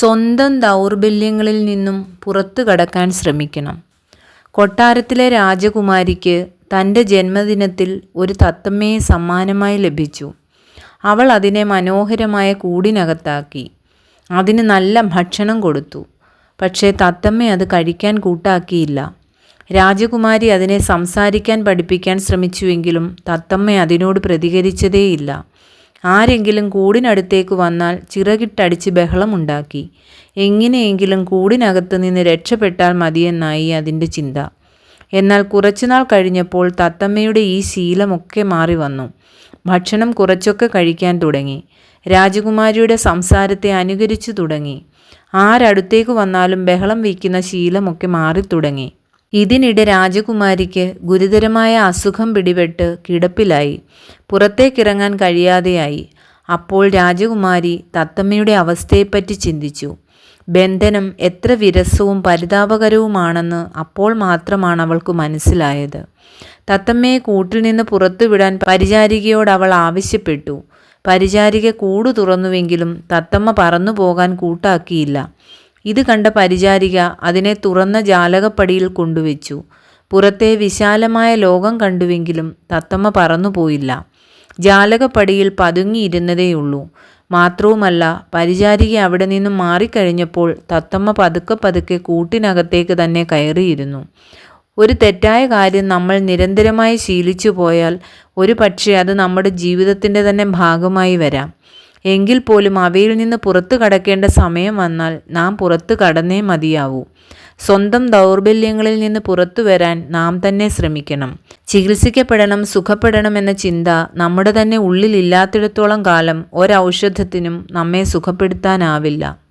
സ്വന്തം ദൗർബല്യങ്ങളിൽ നിന്നും പുറത്തു കടക്കാൻ ശ്രമിക്കണം. കൊട്ടാരത്തിലെ രാജകുമാരിക്ക് തന്റെ ജന്മദിനത്തിൽ ഒരു തത്തമ്മയെ സമ്മാനമായി ലഭിച്ചു. അവൾ അതിനെ മനോഹരമായ കൂടിനകത്താക്കി. അതിന് നല്ല ഭക്ഷണം കൊടുത്തു. പക്ഷേ തത്തമ്മ അത് കഴിക്കാൻ കൂട്ടാക്കിയില്ല. രാജകുമാരി അതിനെ സംസാരിക്കാൻ പഠിപ്പിക്കാൻ ശ്രമിച്ചുവെങ്കിലും തത്തമ്മ അതിനോട് പ്രതികരിച്ചതേയില്ല. ആരെങ്കിലും കൂടിനടുത്തേക്ക് വന്നാൽ ചിറകിട്ടടിച്ച് ബഹളമുണ്ടാക്കി. എങ്ങനെയെങ്കിലും കൂടിനകത്ത് നിന്ന് രക്ഷപ്പെട്ടാൽ മതിയെന്നായി അതിന്റെ ചിന്ത. എന്നാൽ കുറച്ചുനാൾ കഴിഞ്ഞപ്പോൾ തത്തമ്മയുടെ ഈ ശീലമൊക്കെ മാറി വന്നു. ഭക്ഷണം കുറച്ചൊക്കെ കഴിക്കാൻ തുടങ്ങി. രാജകുമാരിയുടെ സംസാരത്തെ അനുകരിച്ചു തുടങ്ങി. ആരടുത്തേക്ക് വന്നാലും ബഹളം വയ്ക്കുന്ന ശീലമൊക്കെ മാറി തുടങ്ങി ഇതിനിടെ രാജകുമാരിക്ക് ഗുരുതരമായ അസുഖം പിടിപെട്ട് കിടപ്പിലായി. പുറത്തേക്കിറങ്ങാൻ കഴിയാതെയായി. അപ്പോൾ രാജകുമാരി തത്തമ്മയുടെ അവസ്ഥയെപ്പറ്റി ചിന്തിച്ചു. ബന്ധനം എത്ര വിരസവും പരിതാപകരവുമാണെന്ന് അപ്പോൾ മാത്രമാണ് അവൾക്ക് മനസ്സിലായത്. തത്തമ്മയെ കൂട്ടിൽ നിന്ന് പുറത്തുവിടാൻ പരിചാരികയോട് അവൾ ആവശ്യപ്പെട്ടു. പരിചാരിക കൂടു തുറന്നുവെങ്കിലും തത്തമ്മ പറന്നു പോകാൻ കൂട്ടാക്കിയില്ല. ഇത് കണ്ട പരിചാരിക അതിനെ തുറന്ന ജാലകപ്പടിയിൽ കൊണ്ടുവച്ചു. പുറത്തെ വിശാലമായ ലോകം കണ്ടുവെങ്കിലും തത്തമ്മ പറന്നുപോയില്ല. ജാലകപ്പടിയിൽ പതുങ്ങിയിരുന്നതേയുള്ളൂ. മാത്രവുമല്ല പരിചാരിക അവിടെ നിന്നും മാറിക്കഴിഞ്ഞപ്പോൾ തത്തമ്മ പതുക്കെ പതുക്കെ കൂട്ടിനകത്തേക്ക് തന്നെ കയറിയിരുന്നു. ഒരു തെറ്റായ കാര്യം നമ്മൾ നിരന്തരമായി ശീലിച്ചു പോയാൽ ഒരു പക്ഷേ അത് നമ്മുടെ ജീവിതത്തിന്റെ തന്നെ ഭാഗമായി വരാം. എങ്കിൽ പോലും അവയിൽ നിന്ന് പുറത്തു കടക്കേണ്ട സമയം വന്നാൽ നാം പുറത്തു കടന്നേ മതിയാവൂ. സ്വന്തം ദൗർബല്യങ്ങളിൽ നിന്ന് പുറത്തു വരാൻ നാം തന്നെ ശ്രമിക്കണം. ചികിത്സിക്കപ്പെടണം സുഖപ്പെടണം എന്ന ചിന്ത നമ്മുടെ തന്നെ ഉള്ളിലില്ലാത്തിടത്തോളം കാലം ഒരൗഷധത്തിനും നമ്മെ സുഖപ്പെടുത്താനാവില്ല.